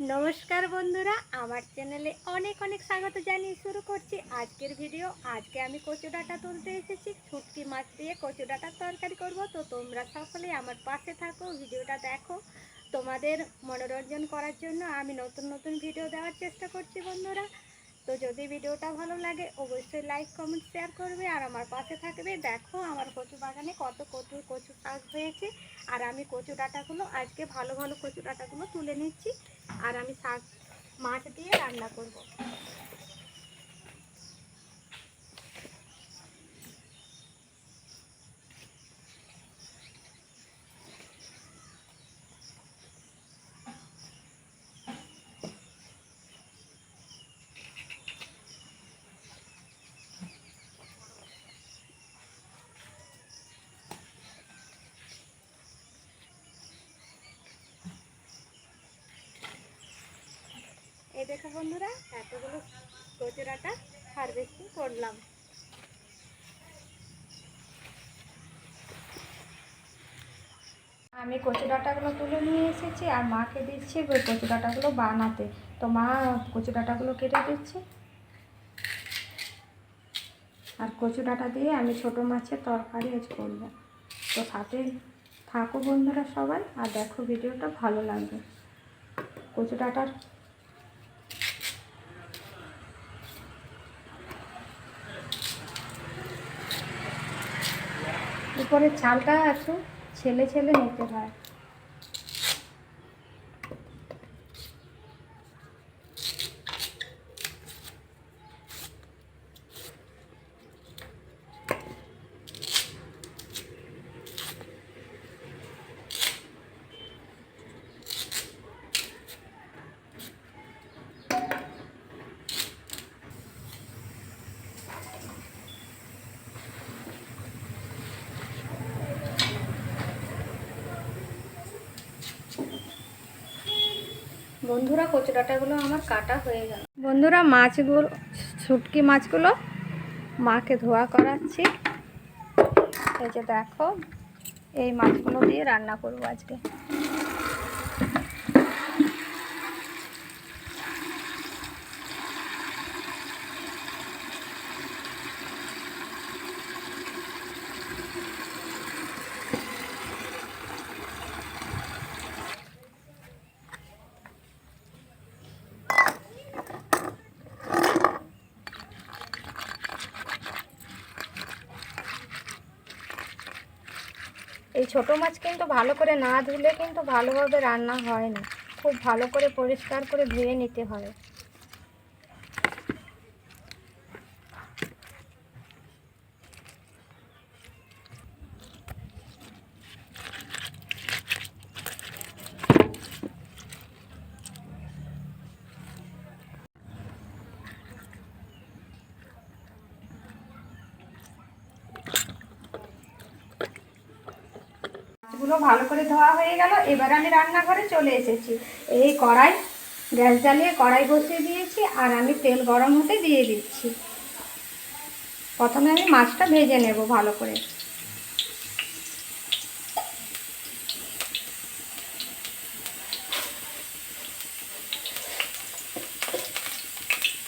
নমস্কার বন্ধুরা, আমার চ্যানেলে অনেক অনেক স্বাগত জানিয়ে শুরু করছি আজকের ভিডিও। আজকে আমি কচু ডাঁটা তুলতে এসেছি। ছুটকি মাছ দিয়ে কচু ডাঁটার তরকারি করব। তো তোমরা সকলে আমার পাশে থাকো, ভিডিওটা দেখো। তোমাদের মনোরঞ্জন করার জন্য আমি নতুন নতুন ভিডিও দেওয়ার চেষ্টা করছি বন্ধুরা। তো যদি ভিডিওটা ভালো লাগে, অবশ্যই লাইক কমেন্ট শেয়ার করবে। আর আমার পাশে থাকবে, দেখো আমার কচু বাগানে কত কচু কচু চাষ হয়েছে। আর আমি কচু ডাঁটাগুলো, আজকে ভালো ভালো কচু ডাঁটাগুলো তুলে নিচ্ছি। আর আমি শাক, মাছ দিয়ে রান্না করব। দেখো বন্ধুরা, এতগুলো কচু ডাঁটা হারভেস্টিং করলাম। আমি কচু ডাঁটাগুলো তুলে নিয়ে এসেছি আর মাকে দিচ্ছি কচু ডাঁটাগুলো বানাতে। তো মা কচু ডাঁটাগুলো কেটে দিচ্ছে। আর কচু ডাঁটা দিয়ে আমি ছোট মাছের তরকারি আজ করব। তো সাথে থাকো বন্ধুরা সবাই, আর দেখো ভিডিওটা ভালো লাগবে। কচু ডাঁটার উপরের চালটা একটু ছেলে ছেলে নিতে হয়। বন্ধুরা কচু ডাঁটাগুলো আমার কাটা হয়ে গেল। বন্ধুরা মাছগুলো, শুটকি মাছগুলো মাকে ধোয়া করাচ্ছি। এই যে দেখো, এই মাছগুলো দিয়ে রান্না করব আজকে। ছোট মাছ কিন্তু ভালো করে না ধুলে কিন্তু ভালোভাবে রান্না হয় না। খুব ভালো করে পরিষ্কার করে ধুয়ে নিতে হয়। মাছগুলো ভালো করে ধোয়া হয়ে গেল। এবার আমি রান্নাঘরে চলে এসেছি। এই কড়াই, গ্যাস জ্বালিয়ে কড়াই বসিয়ে দিয়েছি আর আমি তেল গরম হতে দিয়ে দিচ্ছি। প্রথমে আমি মাছটা ভেজে নেব ভালো করে।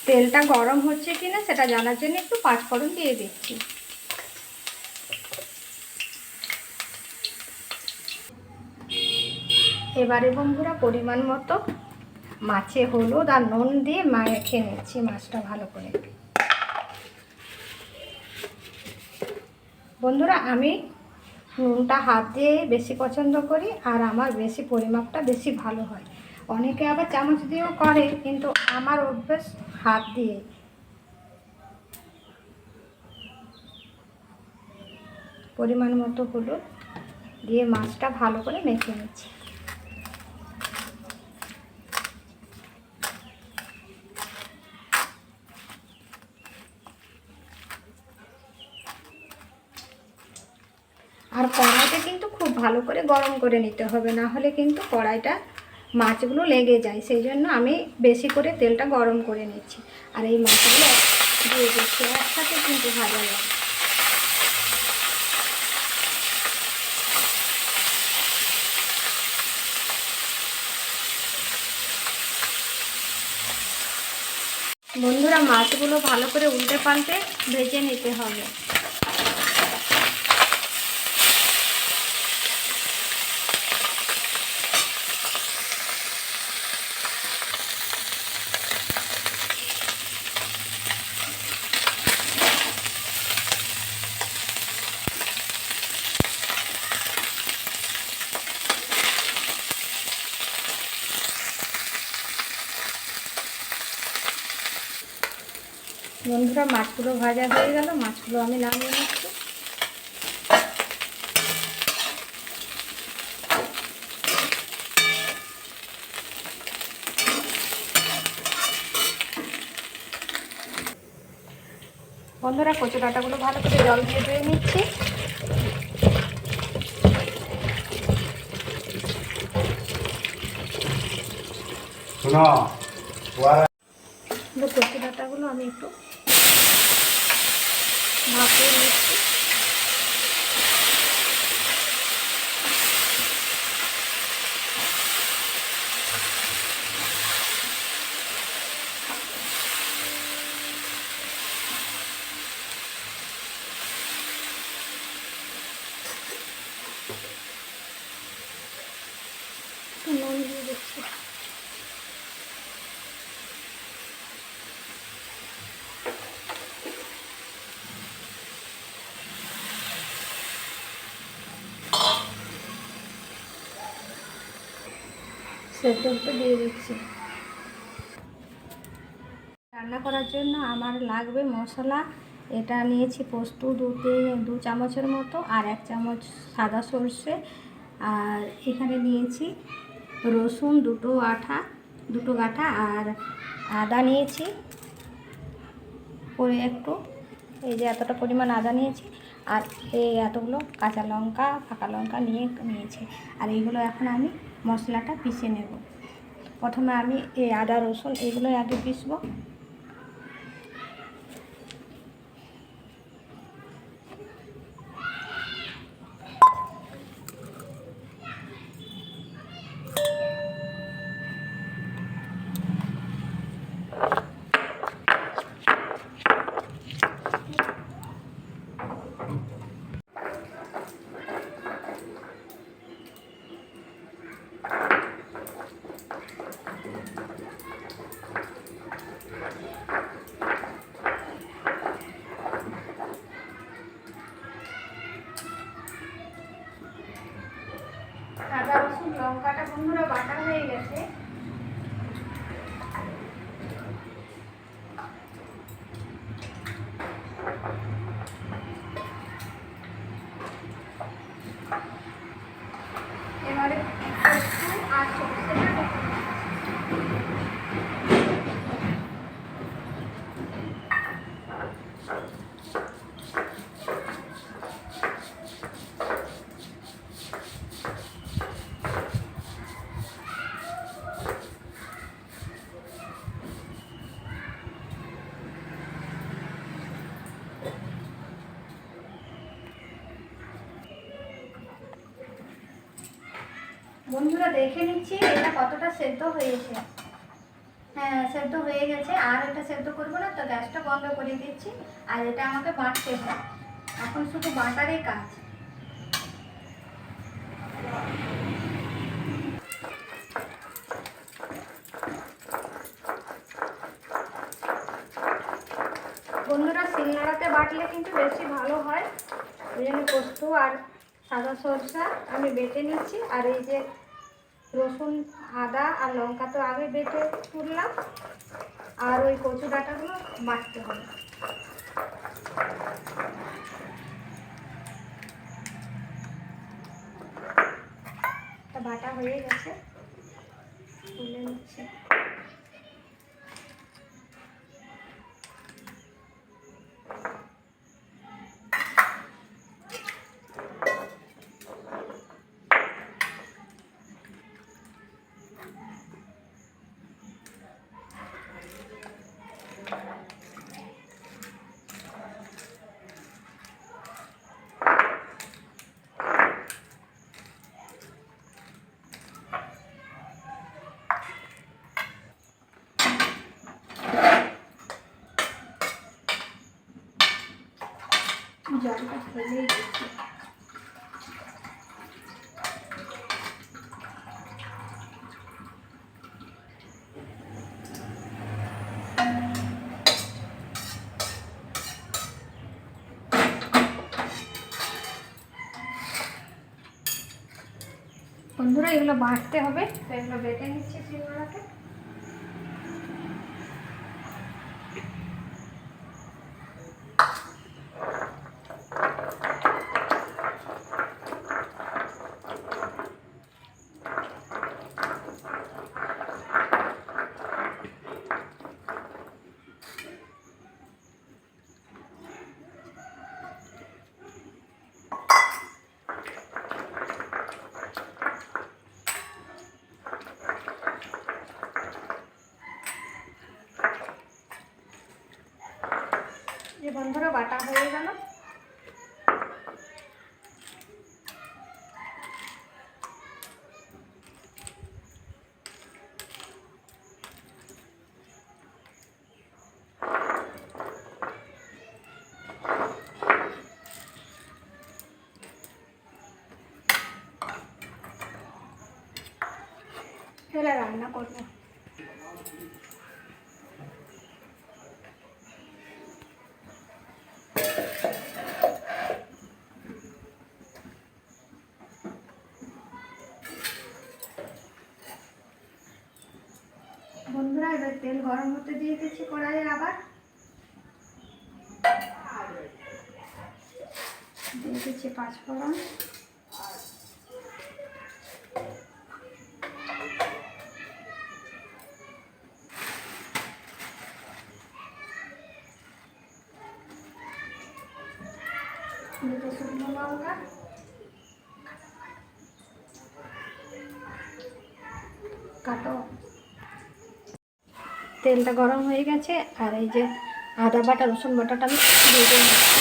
তেলটা গরম হচ্ছে কিনা সেটা জানার জন্য একটু পাঁচফোড়ন দিয়ে দিচ্ছি। এবারে বন্ধুরা পরিমাণ মতো মাছে হলুদ আর নুন দিয়ে মেখে নিচ্ছি মাছটা ভালো করে। বন্ধুরা আমি নুনটা হাত দিয়ে বেশি পছন্দ করি আর আমার বেশি পরিমাপটা বেশি ভালো হয়। অনেকে আবার চামচ দিয়েও করে, কিন্তু আমার অভ্যেস হাত দিয়ে। পরিমাণ মতো হলুদ দিয়ে মাছটা ভালো করে মেখে নিচ্ছি। আর কড়াইটা কিন্তু খুব ভালো করে গরম করে নিতে হবে, না হলে কিন্তু কড়াইটা মাছগুলো লেগে যায়। সেই জন্য আমি বেশি করে তেলটা গরম করে নিচ্ছি। আর এই মাছগুলো দিয়ে দিচ্ছি, একসাথে কিন্তু ভাজা যায় বন্ধুরা, মাছগুলো ভালো করে উল্টে পাল্টে ভেজে নিতে হবে। বন্ধুরা মাছগুলো ভাজা হয়ে গেল মাছগুলো আমি নামিয়ে নিচ্ছি। বন্ধুরা কচু ডাঁটাগুলো ভালো করে জল দিয়ে ধুয়ে নিচ্ছি। কচু ডাঁটাগুলো আমি একটু ভাপিয়ে নিচ্ছি একটু নুন দিয়ে দিচ্ছি সেদ্ধ দিয়ে দিচ্ছি। রান্না করার জন্য আমার লাগবে মশলা। এটা নিয়েছি পোস্ত, দু তে- দু চামচের মতো আর এক চামচ সাদা সর্ষে। আর এখানে নিয়েছি রসুন, দুটো আঠা, দুটো গাঁঠা আর আদা নিয়েছি। পরে একটু এই যে এতটা পরিমাণ আদা নিয়েছি আর এই এতগুলো কাঁচা লঙ্কা ফাঁকা লঙ্কা নিয়ে নিয়েছি। আর এইগুলো এখন আমি মশলাটা পিষে নেব। প্রথমে আমি এই আদা রসুন এগুলোই আগে পিসবো আদা রসুন লঙ্কাটা বন্ধুরা বাটা হয়ে গেছে এবারে একটু আর সরষেটা দেখে নিচ্ছি। বন্ধুরা দেখে নিচ্ছি, এটা কতটা সেদ্ধ হয়েছে। হ্যাঁ সেদ্ধ হয়ে গেছে। আর এটা সেদ্ধ করব না, তো গ্যাসটা বন্ধ করে দিচ্ছি। আর এটা আমাকে বাটতে হবে। এখন শুধু বাটারই কাজ। বন্ধুরা শিলনোড়াতে বাটলে কিন্তু বেশি ভালো হয়। ওই জন্য পোস্ত আর সাদা সরষা আমি বেটে নিচ্ছি। আর এই যে রসুন, আদা আর লঙ্কা। তো আগে বেটে তুললাম, আর ওই কচু ডাঁটাগুলো বাটতে হবে। বাটা হয়ে গেছে। তেলটা ফেলেই দিচ্ছি বন্ধুরা এগুলো বাটতে হবে। তো এগুলো বেটে নিচ্ছি শিলনোড়াতে যে বন্ধুরা বাটা হয়ে গেল এবার রান্না করব বন্ধুরা এবার তেল গরম হতে দিয়ে দিচ্ছি কড়াইয়ে আবার। দিয়ে দিচ্ছি পাঁচফোড়ন দুটো শুকনো লঙ্কা। কাটো। তেলটা গরম হয়ে গেছে আর এই যে আদা বাটা রসুন বাটাটা আমি দিয়ে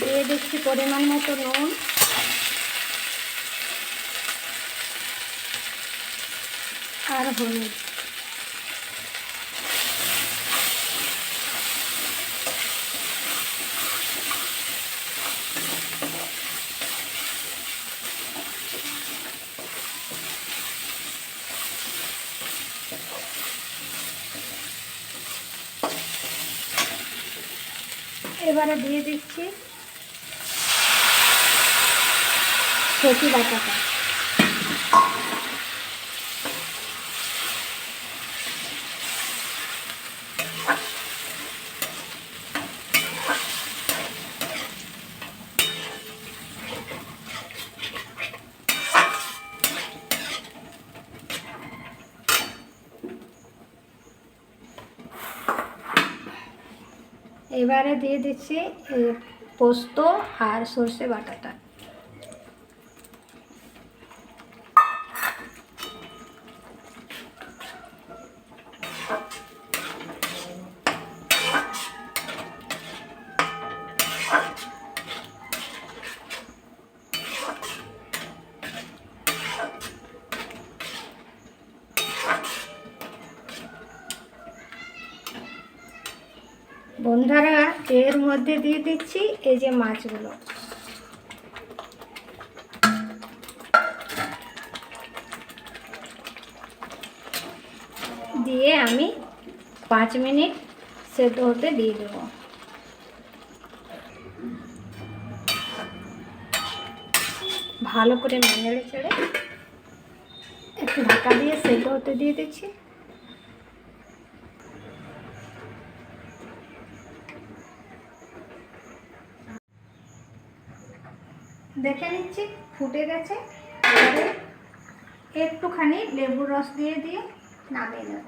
দিয়ে দিচ্ছি পরিমাণ মতো নুন। আর হলুদ। এবারে দিয়ে দিচ্ছি কচি বাটাটা এবারে দিয়ে দিচ্ছি পোস্ত আর সর্ষে বাটাটা। বন্ধুরা, এর মধ্যে দিয়ে দিচ্ছি এই যে মাছগুলো। দিয়ে আমি পাঁচ মিনিট সেদ্ধ হতে দিয়ে দেবো। ভালো করে নেড়ে চেড়ে একটু ঢাকা দিয়ে সেদ্ধ হতে দিয়ে দিচ্ছি। দেখে নিচ্ছি ফুটে গেছে। একটুখানি লেবুর রস দিয়ে দিয়ে নামিয়ে নেব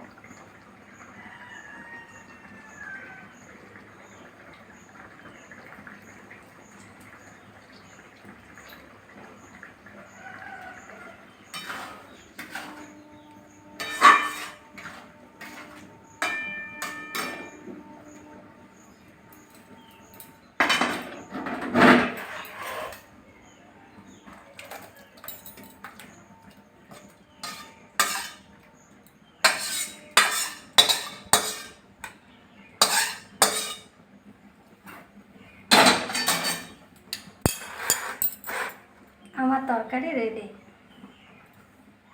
আমার তরকারি রেডি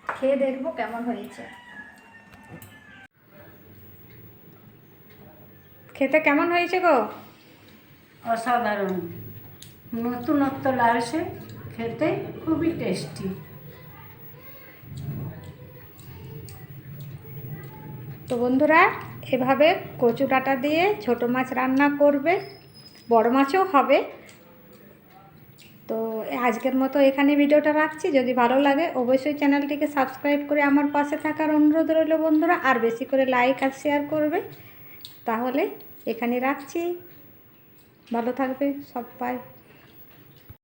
খেয়ে দেখব কেমন হয়েছে। খেতে কেমন হয়েছে গো? অসাধারণ। নতুনত্ব লাগছে খেতে খুবই টেস্টি তো বন্ধুরা এভাবে কচু ডাঁটা দিয়ে ছোট মাছ রান্না করবে বড় মাছও হবে। তো আজকের মতো এখানে ভিডিওটা রাখছি। যদি ভালো লাগে, অবশ্যই চ্যানেলটিকে সাবস্ক্রাইব করে আমার পাশে থাকার অনুরোধ রইল বন্ধুরা। আর বেশি করে লাইক আর শেয়ার করবে। তাহলে এখানে রাখছি। ভালো থাকবে সব সবাই।